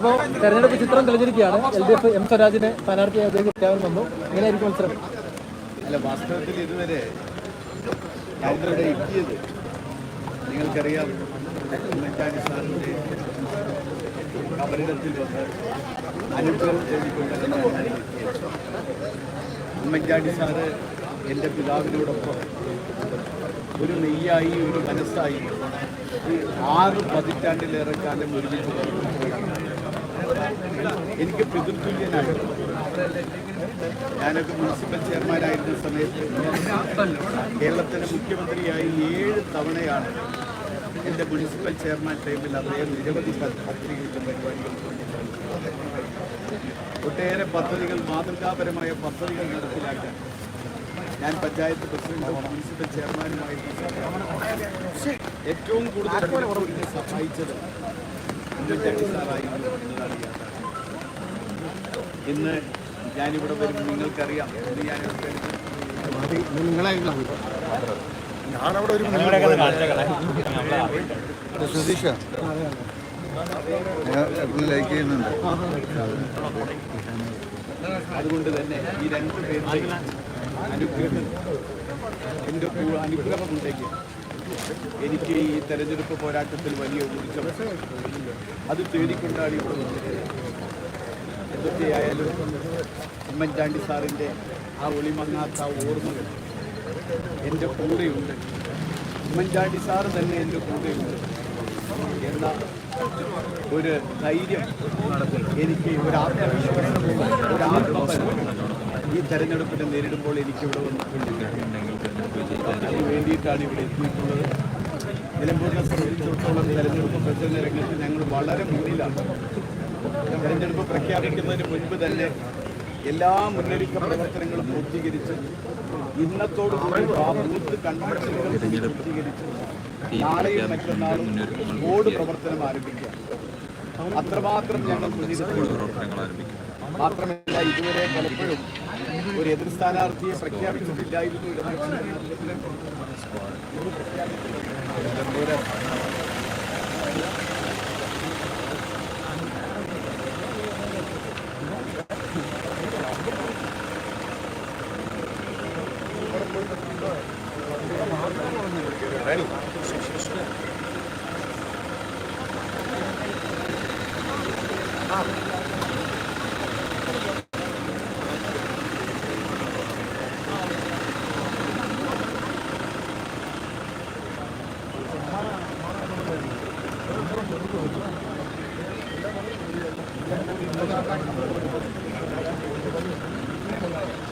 അപ്പോൾ തെരഞ്ഞെടുപ്പ് ചിത്രം തെളിഞ്ഞിരിക്കുകയാണ് എൽ ഡി എഫ് എം സ്വരാജിനെ സ്ഥാനാർത്ഥിയായി അദ്ദേഹം പ്രഖ്യാപനം വന്നു എങ്ങനെയായിരിക്കും മത്സരം അല്ല വാസ്തവത്തിൽ ഇതുവരെ ഞാനിവിടെ എത്തിയത് നിങ്ങൾക്കറിയാം ഉമ്മൻചാണ്ടി സാറിന്റെ കബറിടത്തിൽ വന്ന് അനുഗ്രഹം തേടിക്കൊണ്ടിരുന്ന. ഉമ്മൻചാണ്ടി സാറ് എന്റെ പിതാവിനോടൊപ്പം ഒരു നെയ്യായി ഒരു മനസ്സായി ആറ് പതിറ്റാണ്ടിലേറെ കാലം ഒരുമിച്ച്. എനിക്ക് പിതൃതുല്യനായിരുന്നു ഞാനൊക്കെ മുനിസിപ്പൽ ചെയർമാനായിരുന്ന സമയത്ത് കേരളത്തിലെ മുഖ്യമന്ത്രിയായി ഏഴ് തവണയാണ് എന്റെ മുനിസിപ്പൽ ചെയർമാൻ ടൈമിൽ അദ്ദേഹം നിരവധി പദ്ധതികൾക്ക് പരിപാടികൾ ഒട്ടേറെ പദ്ധതികൾ മാതൃകാപരമായ പദ്ധതികൾ നടപ്പിലാക്കാൻ ഞാൻ പഞ്ചായത്ത് പ്രസിഡന്റും മുനിസിപ്പൽ ചെയർമാനുമായിരുന്ന. ഏറ്റവും കൂടുതൽ സഹായിച്ചത് ഇന്ന് ഞാനിവിടെ വരുമ്പോൾ നിങ്ങൾക്കറിയാം. ഇന്ന് ഞാനിവിടെ ഞാനവിടെ ഒരു സതീഷ ഞാൻ ലൈക്ക് ചെയ്യുന്നുണ്ട്. അതുകൊണ്ട് തന്നെ ഈ രണ്ട് പേരുടെ അനുഗ്രഹം എന്റെ അനുഗ്രഹം അനുഗ്രഹമുണ്ടെങ്കിൽ എനിക്ക് ഈ തെരഞ്ഞെടുപ്പ് പോരാട്ടത്തിൽ വലിയ ഊർജം അത് തേടിക്കൊണ്ടാണ് ഇവിടെ വന്നത് എന്തൊക്കെയായാലും ഉമ്മൻചാണ്ടി സാറിന്റെ ആ ഒളിമങ്ങാത്ത ഓർമ്മകൾ എന്റെ കൂടെയുണ്ട്. ഉമ്മൻചാണ്ടി സാറ് തന്നെ എന്റെ കൂടെയുണ്ട് എന്ന ഒരു ധൈര്യം എനിക്ക് ഒരു ആത്മവിശ്വാസം ഒരു ഈ തെരഞ്ഞെടുപ്പിനെ നേരിടുമ്പോൾ എനിക്ക് ഇവിടെ വന്നിട്ടുണ്ട്. അതിന് വേണ്ടിയിട്ടാണ് ഇവിടെ എത്തിയിട്ടുള്ളത്. നിലമ്പൂരിനെ സംബന്ധിച്ചിടത്തോളം തെരഞ്ഞെടുപ്പ് പ്രചരണ രംഗത്ത് ഞങ്ങൾ വളരെ മുന്നിലാണ്. തെരഞ്ഞെടുപ്പ് പ്രഖ്യാപിക്കുന്നതിന് മുൻപ് തന്നെ എല്ലാ മുന്നൊരുക്ക പ്രവർത്തനങ്ങളും പൂർത്തീകരിച്ച് ഇന്നത്തോട് കൂടി ആ ബൂത്ത് കൺവെൻഷനുകൾ പൂർത്തീകരിച്ച് നാളെയും മറ്റന്നാളും ബോർഡ് പ്രവർത്തനം ആരംഭിക്കുക. അത്രമാത്രം ഞങ്ങൾ മുന്നിലെത്തി മാത്രമല്ല ഇതുവരെ പലപ്പോഴും ഒരു എതിർ സ്ഥാനാർത്ഥിയെ പ്രഖ്യാപിച്ചിട്ടില്ലായിരുന്നു ഇടതുപക്ഷ Thank you. Thank you.